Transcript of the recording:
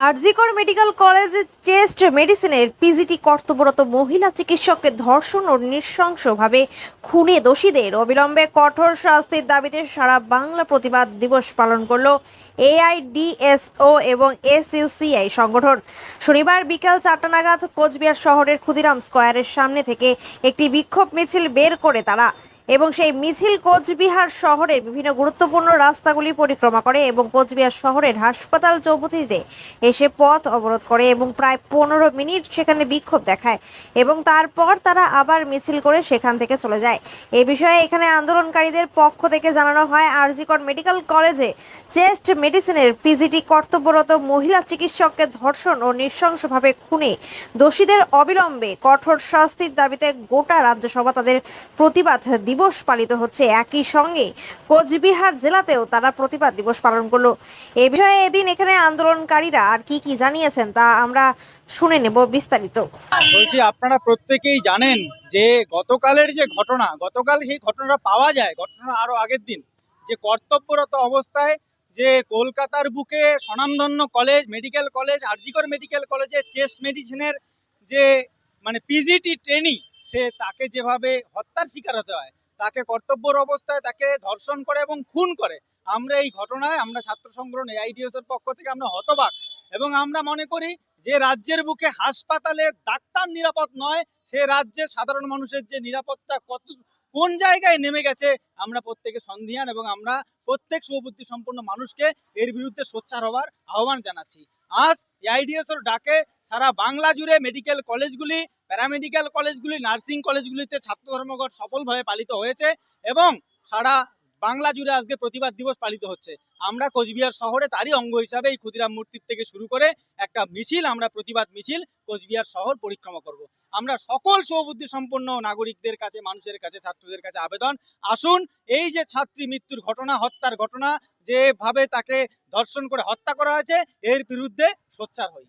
RG Kar medical কলেজে chest মেডিসিনের PGT কর্তব্যরত মহিলা চিকিৎসককে ধর্ষণ ও নৃশংসভাবে খুনে দোষীদের অবিলম্বে কঠোর শাস্তির দাবিতে সারা বাংলা প্রতিবাদ দিবস পালন করল এআইডিএসও এবং এসইউসিআই সংগঠন। শনিবার বিকাল চারটা নাগাদ কোচবিহার শহরের ক্ষুদিরাম স্কোয়ারের সামনে থেকে একটি বিক্ষোভ মিছিল বের করে তারা এবং সেই মিছিল কোচবিহার শহরের বিভিন্ন গুরুত্বপূর্ণ রাস্তাগুলি পরিক্রমা করে এবং কোচবিহার শহরের হাসপাতাল চৌপতিতে এসে পথ অবরোধ করে এবং প্রায় পনেরো মিনিট সেখানে বিক্ষোভ দেখায় এবং তারপর তারা আবার মিছিল করে সেখান থেকে চলে যায়। এ বিষয়ে এখানে আন্দোলনকারীদের পক্ষ থেকে জানানো হয়, আরজিকর মেডিকেল কলেজে চেস্ট মেডিসিনের পিজিটি কর্তব্যরত মহিলা চিকিৎসককে ধর্ষণ ও নৃশংসভাবে খুনে। দোষীদের অবিলম্বে কঠোর শাস্তির দাবিতে গোটা রাজ্যসভা তাদের প্রতিবাদ দিবস পালিত হচ্ছে। একই সঙ্গে কোচবিহার জেলাতেও তারা প্রতিবাদ দিবস পালন করল। এ বিষয়ে এদিন এখানে আন্দোলনকারীরা আর কি কি জানিয়েছেন তা আমরা শুনে নেব বিস্তারিত। বলছি, আপনারা প্রত্যেকেই জানেন যে গতকালের যে ঘটনা, গতকাল সেই ঘটনাটা পাওয়া যায় ঘটনা আরও আগের দিন। যে কর্তব্যরত অবস্থায় যে কলকাতার বুকে স্বনামধন্য college medical college RG Kar medical কলেজে চেস্ট মেডিসিনের যে মানে পিজিটি ট্রেনিং সে তাকে যেভাবে হত্যার শিকার হতে হয়, তাকে কর্তব্যর অবস্থায় তাকে ধর্ষণ করে এবং খুন করে, আমরা এই ঘটনায় আমরা ছাত্র সংগঠন এআইডিএস এর পক্ষ থেকে আমরা হতবাক এবং আমরা মনে করি যে রাজ্যের বুকে হাসপাতালে ডাক্তার নিরাপদ নয়, সে রাজ্যে সাধারণ মানুষের যে নিরাপত্তা কত কোন জায়গায় নেমে গেছে, আমরা প্রত্যেকে সন্ধিয়ান এবং আমরা প্রত্যেক সুবুদ্ধি সম্পন্ন মানুষকে এর বিরুদ্ধে সোচ্চার হওয়ার আহ্বান জানাচ্ছি। আজ এআইডিএস এর ডাকে সারা বাংলা জুড়ে মেডিকেল কলেজগুলি প্যারামেডিক্যাল কলেজগুলি নার্সিং কলেজগুলিতে ছাত্র ধর্মঘট সফলভাবে পালিত হয়েছে এবং সারা বাংলা জুড়ে আজকে প্রতিবাদ দিবস পালিত হচ্ছে। আমরা কোচবিহার শহরে তারই অঙ্গ হিসাবে এই ক্ষুদিরাম মূর্তির থেকে শুরু করে একটা মিছিল, আমরা প্রতিবাদ মিছিল কোচবিহার শহর পরিক্রমা করব। আমরা সকল সৌবুদ্ধি সম্পন্ন নাগরিকদের কাছে, মানুষের কাছে, ছাত্রদের কাছে আবেদন। আসুন, এই যে ছাত্রী মৃত্যুর ঘটনা, হত্যার ঘটনা, যেভাবে তাকে ধর্ষণ করে হত্যা করা হয়েছে, এর বিরুদ্ধে সোচ্চার হই।